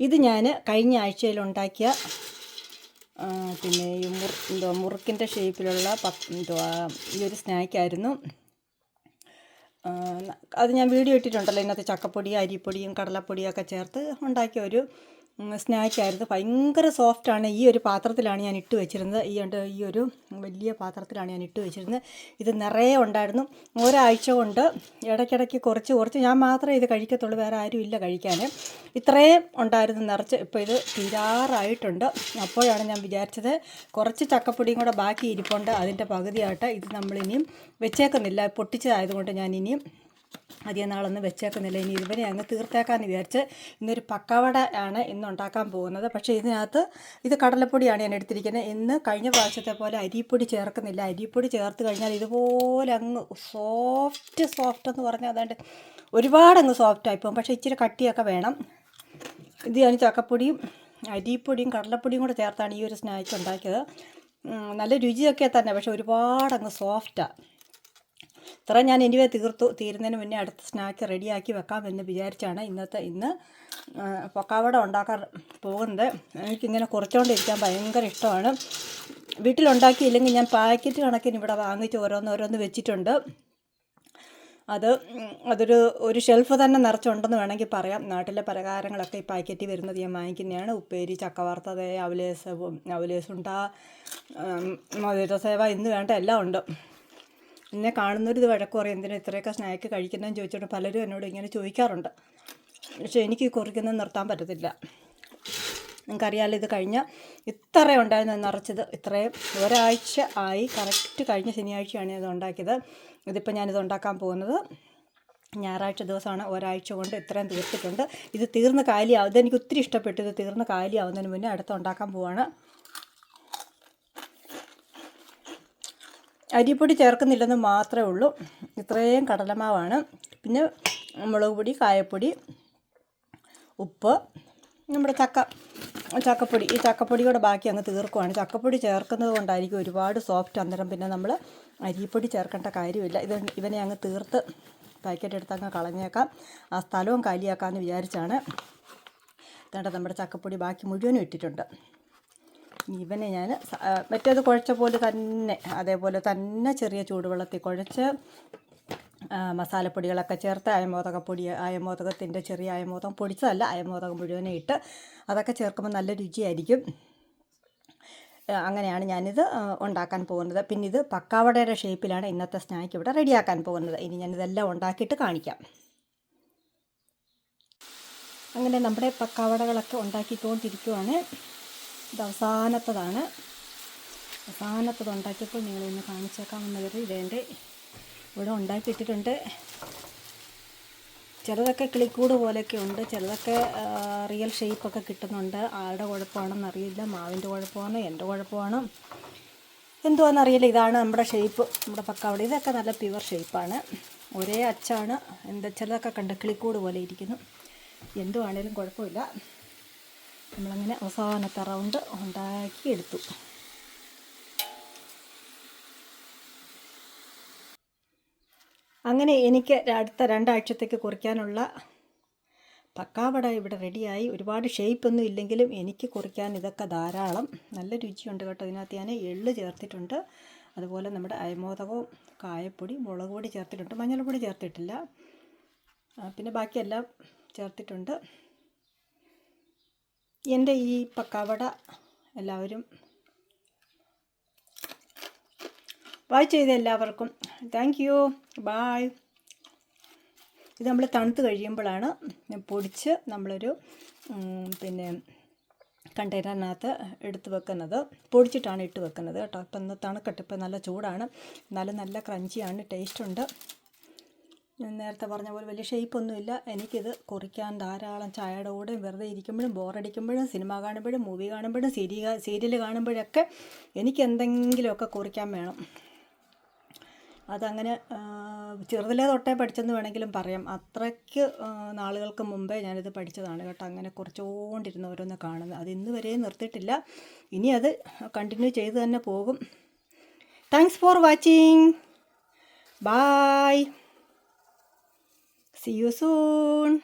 ഇത് ഞാൻ കഴിഞ്ഞ ആഴ്ചയിൽ ഉണ്ടാക്കിയ പിന്നെ ഈ മുർ എന്തോ മുറുക്കിന്റെ ഷേപ്പിലുള്ള എന്തുവാ ഈ ഒരു സ്നാക്കായിരുന്നു അത് ഞാൻ വീഡിയോ ഇട്ടിട്ടുണ്ടല്ലോ. ഇതിനകത്ത് ചക്കപ്പൊടി അരിപ്പൊടിയും കടലപ്പൊടിയൊക്കെ ചേർത്ത് ഉണ്ടാക്കിയ ഒരു സ്നാക്കായിരുന്നു ഭയങ്കര സോഫ്റ്റാണ് ഈ ഒരു പാത്രത്തിലാണ് ഞാൻ ഇട്ട് വെച്ചിരുന്നത്. ഈ ഉണ്ട് ഈ ഒരു വലിയ പാത്രത്തിലാണ് ഞാൻ ഇട്ട് വെച്ചിരുന്നത്. ഇത് നിറയെ ഉണ്ടായിരുന്നു. ഒരാഴ്ച കൊണ്ട് ഇടയ്ക്കിടയ്ക്ക് കുറച്ച് കുറച്ച് ഞാൻ മാത്രമേ ഇത് കഴിക്കത്തുള്ളൂ. വേറെ ആരും ഇല്ല കഴിക്കാൻ. ഇത്രയും ഉണ്ടായിരുന്നു നിറച്ച്. ഇപ്പോൾ ഇത് തീരാറായിട്ടുണ്ട്. അപ്പോഴാണ് ഞാൻ വിചാരിച്ചത് കുറച്ച് ചക്കപ്പൊടിയും കൂടെ ബാക്കി ഇരിപ്പുണ്ട്. അതിന്റെ പകുതിയായിട്ട് ഇത് നമ്മളിനിയും വെച്ചേക്കുന്നില്ല. പൊട്ടിച്ചതായതുകൊണ്ട് ഞാൻ ഇനിയും അധികം നാളൊന്നും വെച്ചേക്കുന്നില്ല. ഇനി ഇതുവരെ അങ്ങ് തീർത്തേക്കാന്ന് വിചാരിച്ച് ഇന്നൊരു പക്കവട ആണ് ഇന്ന് ഉണ്ടാക്കാൻ പോകുന്നത്. പക്ഷേ ഇതിനകത്ത് ഇത് കടലപ്പൊടിയാണ് ഞാൻ എടുത്തിരിക്കുന്നത്. ഇന്ന് കഴിഞ്ഞ പ്രാവശ്യത്തെ പോലെ അരിപ്പൊടി ചേർക്കുന്നില്ല. അരിപ്പൊടി ചേർത്ത് കഴിഞ്ഞാൽ ഇതുപോലെ അങ്ങ് സോഫ്റ്റ് സോഫ്റ്റ് എന്ന് പറഞ്ഞാൽ അതാണ്ട് ഒരുപാട് അങ്ങ് സോഫ്റ്റ് ആയിപ്പോകും. പക്ഷേ ഇച്ചിരി കട്ടിയൊക്കെ വേണം. ഇത് ഞാൻ ചക്കപ്പൊടിയും അരിപ്പൊടിയും കടലപ്പൊടിയും കൂടെ ചേർത്താണ് ഈ ഒരു സ്നാക്ക് ഉണ്ടാക്കിയത്. നല്ല രുചിയൊക്കെ തന്നെ. പക്ഷേ ഒരുപാട് അങ്ങ് സോഫ്റ്റാണ് ഇത്ര ഞാൻ എനിവേ തീർത്തു തീരുന്നതിന് മുന്നേ അടുത്ത സ്നാക്ക് റെഡിയാക്കി വെക്കാം എന്ന് വിചാരിച്ചാണ് ഇന്നത്തെ ഇന്ന് പൊക്കാവട ഉണ്ടാക്കാൻ പോകുന്നത്. എനിക്കിങ്ങനെ കുറച്ചുകൊണ്ടിരിക്കാൻ ഭയങ്കര ഇഷ്ടമാണ്. വീട്ടിലുണ്ടാക്കിയില്ലെങ്കിൽ ഞാൻ പാക്കറ്റ് കണക്കിന് ഇവിടെ വാങ്ങിച്ച് ഓരോന്ന് ഓരോന്ന് വെച്ചിട്ടുണ്ട്. അത് അതൊരു ഒരു ഷെൽഫ് തന്നെ നിറച്ചുണ്ടെന്ന് വേണമെങ്കിൽ പറയാം. നാട്ടിലെ പലഹാരങ്ങളൊക്കെ ഈ പാക്കറ്റിൽ വരുന്നത് ഞാൻ വാങ്ങിക്കുന്നതാണ്. ഉപ്പേരി ചക്ക അവലേസവും അവലേസ് അവലേസുണ്ട മധുരസേവ ഇന്ന് വേണ്ട എല്ലാം ഉണ്ട്. എന്നെ കാണുന്നവർ ഇത് വഴക്ക് പറയും എന്തിനാ ഇത്രയൊക്കെ സ്നാക്ക് കഴിക്കുന്നതെന്ന് ചോദിച്ചിട്ട് പലരും എന്നോട് ഇങ്ങനെ ചോദിക്കാറുണ്ട്. പക്ഷേ എനിക്ക് കുറിക്കുന്നത് നിർത്താൻ പറ്റത്തില്ല. നിങ്ങൾക്കറിയാമല്ലോ ഇത് കഴിഞ്ഞ ഇത്ര ഉണ്ടായിരുന്നു നിറച്ചത്. ഇത്രയും ഒരാഴ്ച ആയി കറക്റ്റ് കഴിഞ്ഞ ശനിയാഴ്ചയാണ് ഇത് ഉണ്ടാക്കിയത്. ഇതിപ്പോൾ ഞാനിത് ഉണ്ടാക്കാൻ പോകുന്നത് ഞായറാഴ്ച ദിവസമാണ്. ഒരാഴ്ച കൊണ്ട് ഇത്രയും തീർത്തിട്ടുണ്ട്. ഇത് തീർന്ന് കാലിയാവും ഇതെനിക്ക് ഒത്തിരി ഇഷ്ടപ്പെട്ടു. ഇത് തീർന്ന് കാലിയാവുന്നതിന് മുന്നേ അടുത്ത് ഉണ്ടാക്കാൻ പോവാണ്. അരിപ്പൊടി ചേർക്കുന്നില്ലെന്ന് മാത്രമേ ഉള്ളൂ. ഇത്രയും കടലമാവാണ്. പിന്നെ മുളക് പൊടി കായപ്പൊടി ഉപ്പ് നമ്മുടെ ചക്ക ചക്കപ്പൊടി. ഈ ചക്കപ്പൊടിയുടെ ബാക്കി അങ്ങ് തീർക്കുവാണ്. ചക്കപ്പൊടി ചേർക്കുന്നത് കൊണ്ടായിരിക്കും ഒരുപാട് സോഫ്റ്റ് അന്നേരം പിന്നെ നമ്മൾ അരിപ്പൊടി ചേർക്കേണ്ട കാര്യമില്ല. ഇത് ഇവനെ അങ്ങ് തീർത്ത് പാക്കറ്റ് എടുത്ത് അങ്ങ് കളഞ്ഞേക്കാം. ആ സ്ഥലവും കാലിയാക്കാമെന്ന് വിചാരിച്ചാണ് ഇതാണ്ട് നമ്മുടെ ചക്കപ്പൊടി ബാക്കി മുഴുവനും ഇട്ടിട്ടുണ്ട്. ഇവനെ ഞാൻ മറ്റേത് കുഴച്ച പോലെ തന്നെ അതേപോലെ തന്നെ ചെറിയ ചൂടുവെള്ളത്തിൽ കുഴച്ച് മസാലപ്പൊടികളൊക്കെ ചേർത്ത് അയമോദകപ്പൊടി അയമോദകത്തിന്റെ ചെറിയ അയമോദകം പൊടിച്ചതല്ല അയമോദകം മുഴുവനെ ഇട്ട് അതൊക്കെ ചേർക്കുമ്പോൾ നല്ല രുചിയായിരിക്കും. അങ്ങനെയാണ് ഞാനിത് ഉണ്ടാക്കാൻ പോകുന്നത്. പിന്നെ ഇത് പക്കാവടയുടെ ഷേപ്പിലാണ് ഇന്നത്തെ സ്നാക്ക് ഇവിടെ റെഡിയാക്കാൻ പോകുന്നത്. ഇനി ഞാനിതെല്ലാം ഉണ്ടാക്കിയിട്ട് കാണിക്കാം. അങ്ങനെ നമ്മുടെ പക്കാവടകളൊക്കെ ഉണ്ടാക്കിക്കൊണ്ടിരിക്കുവാണ്. ഇത് അവസാനത്തതാണ്. അവസാനത്തത് ഉണ്ടാക്കിയപ്പോൾ നിങ്ങളൊന്ന് കാണിച്ചേക്കാമെന്നവർ ഇതേന്റെ ഇവിടെ ഉണ്ടാക്കിയിട്ടിട്ടുണ്ട്. ചിലതൊക്കെ കിളിക്കൂട് പോലെയൊക്കെ ഉണ്ട്. ചിലതൊക്കെ റിയൽ ഷേപ്പൊക്കെ കിട്ടുന്നുണ്ട്. ആരുടെ കുഴപ്പമാണെന്ന് അറിയില്ല. മാവിന്റെ കുഴപ്പമാണ് എന്റെ കുഴപ്പമാണ്. എന്തുവാണെന്നറിയില്ല ഇതാണ് നമ്മുടെ ഷേപ്പ് നമ്മുടെ പക്കാവട ഇതൊക്കെ നല്ല പ്യുവർ ഷേപ്പാണ് ഒരേ അച്ചാണ്. എന്താ ചിലതൊക്കെ കണ്ട് കിളിക്കൂട് പോലെ ഇരിക്കുന്നു. എന്തുവാണേലും കുഴപ്പമില്ല. നമ്മളങ്ങനെ അവസാനത്തെ റൗണ്ട് ഉണ്ടാക്കി എടുത്തു അങ്ങനെ എനിക്ക് അടുത്ത രണ്ടാഴ്ചത്തേക്ക് കുറിക്കാനുള്ള പക്കാവട ഇവിടെ റെഡിയായി. ഒരുപാട് ഷേപ്പൊന്നും ഇല്ലെങ്കിലും എനിക്ക് കുറിക്കാൻ ഇതൊക്കെ ധാരാളം. നല്ല രുചിയുണ്ട് കേട്ടോ. ഇതിനകത്ത് ഞാൻ എള്ള് ചേർത്തിട്ടുണ്ട്. അതുപോലെ നമ്മുടെ അയമോദകവും കായപ്പൊടി മുളക് പൊടി ചേർത്തിട്ടുണ്ട്. മഞ്ഞൾപ്പൊടി ചേർത്തിട്ടില്ല. പിന്നെ ബാക്കിയെല്ലാം ചേർത്തിട്ടുണ്ട്. എന്റെ ഈ പക്കവട എല്ലാവരും വാച്ച് ചെയ്ത എല്ലാവർക്കും താങ്ക് യു ബായ് ഇത് നമ്മൾ തണുത്ത് കഴിയുമ്പോഴാണ് പൊടിച്ച് നമ്മളൊരു പിന്നെ കണ്ടെയ്നറിനകത്ത് എടുത്ത് വെക്കുന്നത്. പൊടിച്ചിട്ടാണ് ഇട്ട് വെക്കുന്നത് കേട്ടോ. ഇപ്പം ഇന്ന് തണുക്കട്ടെ. ഇപ്പം നല്ല ചൂടാണ്. നല്ല നല്ല ക്രഞ്ചിയാണ് ടേസ്റ്റുണ്ട് ഞാൻ നേരത്തെ പറഞ്ഞ പോലെ വലിയ ഷേപ്പൊന്നുമില്ല എനിക്കിത് കുറിക്കാൻ ധാരാളം ചായയുടെ കൂടെ വെറുതെ ഇരിക്കുമ്പോഴും ബോറടിക്കുമ്പോഴും സിനിമ കാണുമ്പോഴും മൂവി കാണുമ്പോഴും സീരിയ സീരിയൽ കാണുമ്പോഴൊക്കെ എനിക്ക് എന്തെങ്കിലുമൊക്കെ കുറിക്കാൻ വേണം. അതങ്ങനെ ചെറുതിലെ തൊട്ടേ പഠിച്ചെന്ന് വേണമെങ്കിലും പറയാം. അത്രയ്ക്ക് നാളുകൾക്ക് മുമ്പേ ഞാനിത് പഠിച്ചതാണ് കേട്ടോ. അങ്ങനെ കുറച്ചുകൊണ്ടിരുന്ന ഓരോന്ന് കാണുന്നത്. അത് ഇന്ന് വരെയും നിർത്തിയിട്ടില്ല. ഇനി അത് കണ്ടിന്യൂ ചെയ്ത് തന്നെ പോകും. Thanks for watching bye See you soon.